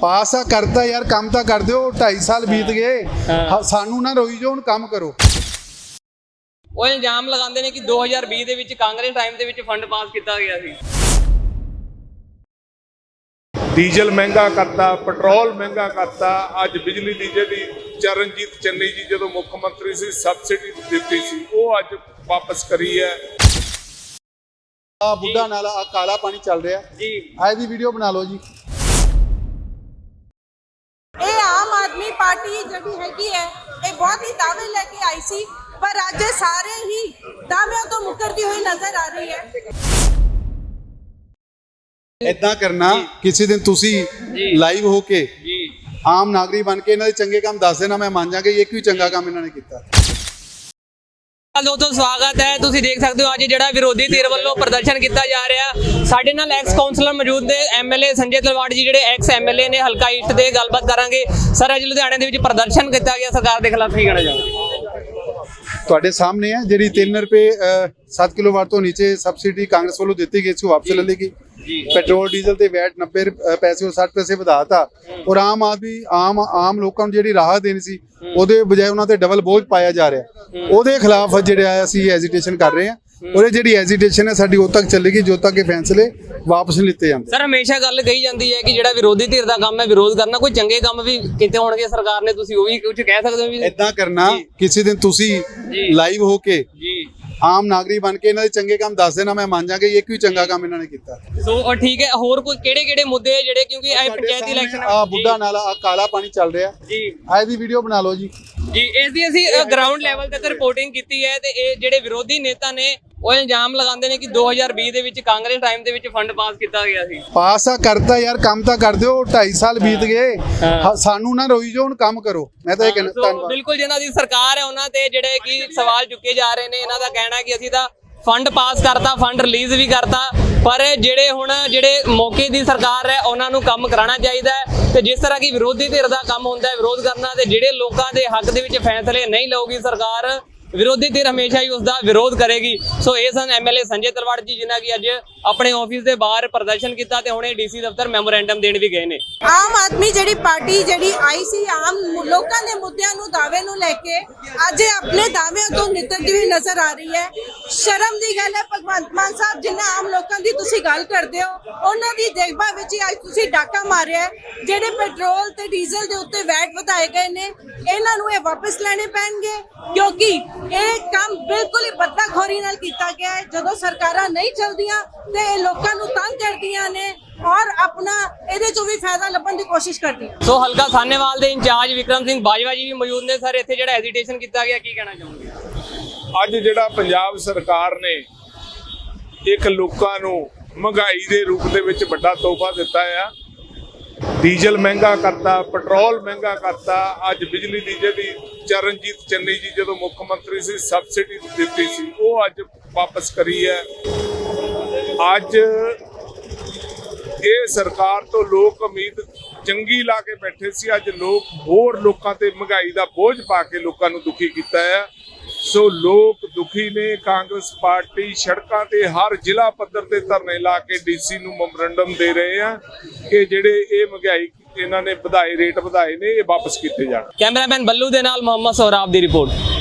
ਪਾਸ ਆ ਕਰਤਾ ਯਾਰ ਕੰਮ ਤਾਂ ਕਰ ਦਿਓ 2.5 ਸਾਲ ਬੀਤ ਗਏ। ਹਾਂ। ਸਾਨੂੰ ਨਾ ਰੋਈ ਜੋ ਹੁਣ ਕੰਮ ਕਰੋ। ਉਹ ਇਲਜ਼ਾਮ ਲਗਾਉਂਦੇ ਨੇ ਕਿ 2020 ਦੇ ਵਿੱਚ ਕਾਂਗਰਸ ਟਾਈਮ ਦੇ ਵਿੱਚ ਫੰਡ ਪਾਸ ਕੀਤਾ ਗਿਆ ਸੀ। ਡੀਜ਼ਲ ਮਹਿੰਗਾ ਕਰਤਾ ਪੈਟਰੋਲ ਮਹਿੰਗਾ ਕਰਤਾ। ਅੱਜ ਬਿਜਲੀ ਦੀ ਜਿਹੜੀ ਚਰਨਜੀਤ ਚੰਨੀ ਜੀ ਜਦੋਂ ਮੁੱਖ ਮੰਤਰੀ ਸੀ ਸਬਸਿਡੀ ਦਿੱਤੀ ਸੀ ਉਹ ਅੱਜ ਵਾਪਸ ਕਰੀ ਹੈ। ਆ ਬੁੱਢਾ ਨਾਲਾ ਆ ਕਾਲਾ ਪਾਣੀ ਚੱਲ ਰਿਹਾ। ਜੀ। ਆ ਇਹਦੀ ਵੀਡੀਓ ਬਣਾ ਲਓ ਜੀ। ਪਾਰਟੀ ਜਿਹੜੀ ਹੈਗੀ ਹੈ ਇਹ ਬਹੁਤ ਹੀ ਦਾਅਵੇ ਲੈ ਕੇ ਆਈ ਸੀ ਪਰ ਅੱਜ ਇਹ ਸਾਰੇ ਹੀ ਦਾਅਵਿਆਂ ਤੋਂ ਮੁਕਰਦੀ ਹੋਈ ਨਜ਼ਰ ਆ ਰਹੀ ਹੈ। ਇਦਾਂ ਕਰਨਾ ਕਿਸੇ ਦਿਨ ਤੁਸੀਂ। ਲਾਈਵ ਹੋ ਕੇ ਜੀ। ਆਮ ਨਾਗਰਿਕ ਬਣ ਕੇ ਇਹਨਾਂ ਦੇ ਚੰਗੇ ਕੰਮ ਦੱਸ ਦੇਣਾ ਮੈਂ ਮੰਨ ਜਾਗਾ ਇੱਕ ਵੀ ਚੰਗਾ ਕੰਮ ਇਹਨਾਂ ਨੇ ਕੀਤਾ? ਦੋਸਤੋ ਸਵਾਗਤ ਹੈ। ਤੁਸੀਂ ਦੇਖ ਸਕਦੇ ਹੋ ਅੱਜ ਜਿਹੜਾ ਵਿਰੋਧੀ ਧਿਰ ਵੱਲੋਂ ਪ੍ਰਦਰਸ਼ਨ ਕੀਤਾ ਜਾ ਰਿਹਾ। ਸਾਡੇ ਨਾਲ ਐਕਸ ਕਾਉਂਸਲਰ ਮੌਜੂਦ ਨੇ ਐਮਐਲਏ ਸੰਜੇ ਤਲਵਾੜ ਜੀ, ਜਿਹੜੇ ਐਕਸ ਐਮਐਲਏ ਨੇ, ਹਲਕਾ ਈਸਟ ਦੇ ਗੱਲਬਾਤ ਕਰਾਂਗੇ। ਸਰ, ਅੱਜ ਲੁਧਿਆਣੇ ਦੇ ਵਿੱਚ ਪ੍ਰਦਰਸ਼ਨ ਕੀਤਾ ਗਿਆ। ਸਰਕਾਰ ਦੇ ਖਿਲਾਫ ਕੀ ਕਹਿਣਾ ਚਾਹੋਗੇ? ਤੁਹਾਡੇ ਸਾਹਮਣੇ ਹੈ ਜਿਹੜੀ 3 ਰੁਪਏ 7 ਕਿਲੋਵਾਟ ਤੋਂ ਨੀਚੇ ਸਬਸਿਡੀ ਕਾਂਗਰਸ ਵੱਲੋਂ ਦਿੱਤੀ ਗਈ ਸੀ, ਉਹ ਵਾਪਸ ਲੈ ਲਈ ਪੈਟਰੋਲ ਡੀਜ਼ਲ ਤੇ ਵੈਟ 90 ਰੁਪ- ਅ, ਪੈਸੇ ਉਹ 60 ਪੈਸੇ ਵਧਾਤਾ। ਔਰ ਆਮ ਆਦਮੀ ਆਮ ਆਮ ਲੋਕਾਂ ਨੂੰ ਜਿਹੜੀ ਰਾਹਤ ਦੇਣੀ ਸੀ ਉਹਦੇ ਬਜਾਏ ਉਹਨਾਂ ਤੇ ਡਬਲ ਬੋਝ ਪਾਇਆ ਜਾ ਰਿਹਾ। ਉਹਦੇ ਖਿਲਾਫ ਜਿਹੜਾ ਅਸੀਂ ਐਜੀਟੇਸ਼ਨ ਕਰ ਰਹੇ ਹਾਂ। ਔਰ ਇਹ ਜਿਹੜੀ ਐਜੀਟੇਸ਼ਨ ਹੈ ਸਾਡੀ ਉਦੋਂ ਤੱਕ ਚੱਲੇਗੀ ਜਦੋਂ ਤੱਕ ਇਹ ਫੈਸਲੇ ਵਾਪਸ ਨਹੀਂ ਲਿੱਤੇ ਜਾਂਦੇ। ਸਰ ਹਮੇਸ਼ਾ ਗੱਲ ਕਹੀ ਜਾਂਦੀ ਹੈ ਕਿ ਜਿਹੜਾ ਵਿਰੋਧੀ ਧਿਰ ਦਾ ਕੰਮ ਹੈ ਵਿਰੋਧ ਕਰਨਾ ਕੋਈ ਚੰਗੇ ਕੰਮ ਵੀ ਕੀਤੇ ਹੋਣਗੇ ਸਰਕਾਰ ਨੇ ਤੁਸੀਂ ਉਹ ਵੀ ਕੁਝ ਕਹਿ ਸਕਦੇ ਹੋ ਵੀ ਇਦਾਂ ਕਰਨਾ ਕਿਸੇ ਦਿਨ ਤੁਸੀਂ। ਲਾਈਵ ਹੋ ਕੇ ਆਮ ਨਾਗਰਿਕ ਬਣ ਕੇ ਇਹਨਾਂ ਦੇ ਚੰਗੇ ਕੰਮ ਦੱਸ ਦੇਣਾ ਮੈਂ ਮੰਨ ਜਾਗਾ ਇੱਕ ਵੀ ਚੰਗਾ ਕੰਮ ਇਹਨਾਂ ਨੇ ਕੀਤਾ। ਸੋ ਉਹ ਠੀਕ ਹੈ ਹੋਰ ਕੋਈ ਕਿਹੜੇ ਕਿਹੜੇ ਮੁੱਦੇ ਹੈ ਜਿਹੜੇ ਕਿਉਂਕਿ ਇਹ ਪੰਚਾਇਤੀ ਇਲੈਕਸ਼ਨ ਆ ਬੁੱਢਾ ਨਾਲਾ ਆ ਕਾਲਾ ਪਾਣੀ ਚੱਲ ਰਿਹਾ। ਜੀ। ਆ ਇਹਦੀ ਵੀਡੀਓ ਬਣਾ ਲਓ ਜੀ। ਜੀ ਇਸ ਦੀ ਅਸੀਂ ਗਰਾਊਂਡ ਲੈਵਲ ਤੱਕ ਰਿਪੋਰਟਿੰਗ ਕੀਤੀ ਹੈ ਤੇ ਇਹ ਜਿਹੜੇ ਵਿਰੋਧੀ ਨੇਤਾ ਨੇ ਉਹ ਇਲਜ਼ਾਮ ਲਗਾਉਂਦੇ ਨੇ ਕਿ 2020 ਦੇ ਵਿੱਚ ਕਾਂਗਰਸ ਟਾਈਮ ਦੇ ਵਿੱਚ ਫੰਡ ਪਾਸ ਕੀਤਾ ਗਿਆ ਸੀ। ਪਾਸ ਆ ਕਰਤਾ ਯਾਰ ਕੰਮ ਤਾਂ ਕਰ ਦਿਓ 2.5 ਸਾਲ ਬੀਤ ਗਏ। ਹਾਂ। ਸਾਨੂੰ ਨਾ ਰੋਈ ਜੋ ਹੁਣ ਕੰਮ ਕਰੋ। ਮੈਂ ਤਾਂ ਇਹ ਕਹਿੰਦਾ ਸੋ ਧੰਨਵਾਦ। ਬਿਲਕੁਲ ਜਿਹਨਾਂ ਦੀ ਸਰਕਾਰ ਹੈ ਉਹਨਾਂ ਤੇ ਜਿਹੜੇ ਕਿ ਸਵਾਲ ਚੁੱਕੇ ਜਾ ਰਹੇ ਨੇ ਇਹਨਾਂ ਦਾ ਕਹਿਣਾ ਕਿ ਅਸੀਂ ਤਾਂ ਫੰਡ ਪਾਸ ਕਰਤਾ ਫੰਡ ਰਿਲੀਜ਼ ਵੀ ਕਰਤਾ ਪਰ ਜਿਹੜੇ ਹੁਣ ਜਿਹੜੇ ਮੌਕੇ ਦੀ ਸਰਕਾਰ ਹੈ ਉਹਨਾਂ ਨੂੰ ਕੰਮ ਕਰਾਉਣਾ ਚਾਹੀਦਾ ਹੈ। ਤੇ ਜਿਸ ਤਰ੍ਹਾਂ ਕਿ ਵਿਰੋਧੀ ਧਿਰ ਦਾ ਕੰਮ ਹੁੰਦਾ ਹੈ ਵਿਰੋਧ ਕਰਨਾ ਤੇ ਜਿਹੜੇ ਲੋਕਾਂ ਦੇ ਹੱਕ ਦੇ ਵਿੱਚ ਫੈਸਲੇ ਨਹੀਂ ਲਊਗੀ ਸਰਕਾਰ ਵਿਰੋਧੀ ਧਿਰ ਹਮੇਸ਼ਾ ਹੀ ਉਸ ਦਾ ਵਿਰੋਧ ਕਰੇਗੀ। ਸੋ ਇਹ ਸਨ ਐਮਐਲਏ ਸੰਜੇ ਤਲਵਾੜ ਜੀ, ਜਿਨ੍ਹਾਂ ਕਿ ਅੱਜ ਆਪਣੇ ਆਫਿਸ ਦੇ ਬਾਹਰ ਪ੍ਰਦਰਸ਼ਨ ਕੀਤਾ ਤੇ ਹੁਣੇ ਡੀਸੀ ਦਫ਼ਤਰ ਮੈਮੋਰੈਂਡਮ ਦੇਣ ਵੀ ਗਏ ਨੇ। ਆਮ ਆਦਮੀ ਜਿਹੜੀ ਪਾਰਟੀ ਜਿਹੜੀ ਆਈ ਸੀ, ਆਮ ਲੋਕਾਂ ਦੇ ਮੁੱਦਿਆਂ ਨੂੰ, ਦਾਅਵੇ ਨੂੰ ਲੈ ਕੇ ਅੱਜ ਆਪਣੇ ਦਾਅਵਿਆਂ ਤੋਂ ਨਿਕਲਦੀ ਹੋਈ ਨਜ਼ਰ ਆ ਰਹੀ ਹੈ। ਸ਼ਰਮ ਦੀ ਗੱਲ ਹੈ, ਭਗਵੰਤ ਮਾਨ ਸਾਹਿਬ ਜਿਨ੍ਹਾਂ ਆਮ ਲੋਕਾਂ ਦੀ ਤੁਸੀਂ ਗੱਲ ਕਰਦੇ ਹੋ ਉਹਨਾਂ ਦੀ ਦੇਖਭਾ ਵਿੱਚ ਹੀ ਅੱਜ ਤੁਸੀਂ ਡਾਕਾ ਮਾਰਿਆ। ਜਿਹੜੇ ਪੈਟਰੋਲ ਤੇ ਡੀਜ਼ਲ ਦੇ ਉੱਤੇ ਵੈਟ ਵਧਾਏ ਗਏ ਨੇ ਇਹਨਾਂ ਨੂੰ ਇਹ ਵਾਪਸ ਲੈਣੇ ਪੈਣਗੇ? ਕਿਉਂਕਿ ਇਹ ਕੰਮ ਬਿਲਕੁਲ ਹੀ ਬੱਦਾਖੋਰੀ ਨਾਲ ਕੀਤਾ ਗਿਆ ਹੈ। ਜਦੋਂ ਸਰਕਾਰਾਂ ਨਹੀਂ ਚਲਦੀਆਂ ਤੇ ਇਹ ਲੋਕਾਂ ਨੂੰ ਤੰਗ ਕਰਦੀਆਂ ਨੇ ਔਰ ਆਪਣਾ ਇਹਦੇ ਚੋਂ ਵੀ ਫਾਇਦਾ ਲੱਭਣ ਦੀ ਕੋਸ਼ਿਸ਼ ਕਰਦੀਆਂ ਸੋ ਹਲਕਾ ਸਾਹਨੇਵਾਲ ਦੇ ਇੰਚਾਰਜ ਵਿਕਰਮ ਸਿੰਘ ਬਾਜਵਾ ਜੀ ਵੀ ਮੌਜੂਦ ਨੇ। ਸਰ ਇੱਥੇ ਜਿਹੜਾ ਐਜੀਟੇਸ਼ਨ ਕੀਤਾ ਗਿਆ ਕੀ ਕਹਿਣਾ ਚਾਹੋਗੇ? ਅੱਜ ਜਿਹੜਾ ਪੰਜਾਬ ਸਰਕਾਰ ਨੇ ਇੱਕ ਲੋਕਾਂ ਨੂੰ ਮਹਿੰਗਾਈ ਦੇ ਰੂਪ ਦੇ ਵਿੱਚ ਵੱਡਾ ਤੋਹਫਾ ਦਿੱਤਾ ਆ। ਡੀਜ਼ਲ ਮਹਿੰਗਾ ਕਰਤਾ, ਪੈਟਰੋਲ ਮਹਿੰਗਾ ਕਰਤਾ। ਅੱਜ ਬਿਜਲੀ ਦੀ ਜਿਹੜੀ ਚਰਨਜੀਤ ਚੰਨੀ ਜੀ ਜਦੋਂ ਮੁੱਖ ਮੰਤਰੀ ਸੀ, ਸਬਸਿਡੀ ਦਿੱਤੀ ਸੀ, ਉਹ ਅੱਜ ਵਾਪਸ ਕਰੀ ਹੈ। ਅੱਜ ਇਹ ਸਰਕਾਰ ਤੋਂ ਲੋਕ ਉਮੀਦ ਚੰਗੀ ਲਾ ਕੇ ਬੈਠੇ ਸੀ। ਅੱਜ ਲੋਕ ਹੋਰ ਲੋਕਾਂ ਤੇ ਮਹਿੰਗਾਈ ਦਾ ਬੋਝ ਪਾ ਕੇ ਲੋਕਾਂ ਨੂੰ ਦੁਖੀ ਕੀਤਾ ਹੈ ਸੋ ਲੋਕ ਦੁਖੀ ਨੇ। ਕਾਂਗਰਸ ਪਾਰਟੀ ਸੜਕਾਂ ਤੇ ਹਰ ਜ਼ਿਲ੍ਹਾ ਪੱਧਰ ਤੇ ਧਰਨੇ ਲਾ ਕੇ ਡੀਸੀ ਨੂੰ ਮੈਮੋਰੰਡਮ ਦੇ ਰਹੇ ਆ ਕਿ ਜਿਹੜੇ ਇਹ ਮਹਿੰਗਾਈ ਇਹਨਾਂ ਨੇ ਵਧਾਏ, ਰੇਟ ਵਧਾਏ ਨੇ, ਇਹ ਵਾਪਸ ਕੀਤੇ ਜਾਣ। ਕੈਮਰਾਮੈਨ ਬੱਲੂ ਦੇ ਨਾਲ ਮੁਹੰਮਦ ਸੌਰਾਬ ਦੀ ਰਿਪੋਰਟ।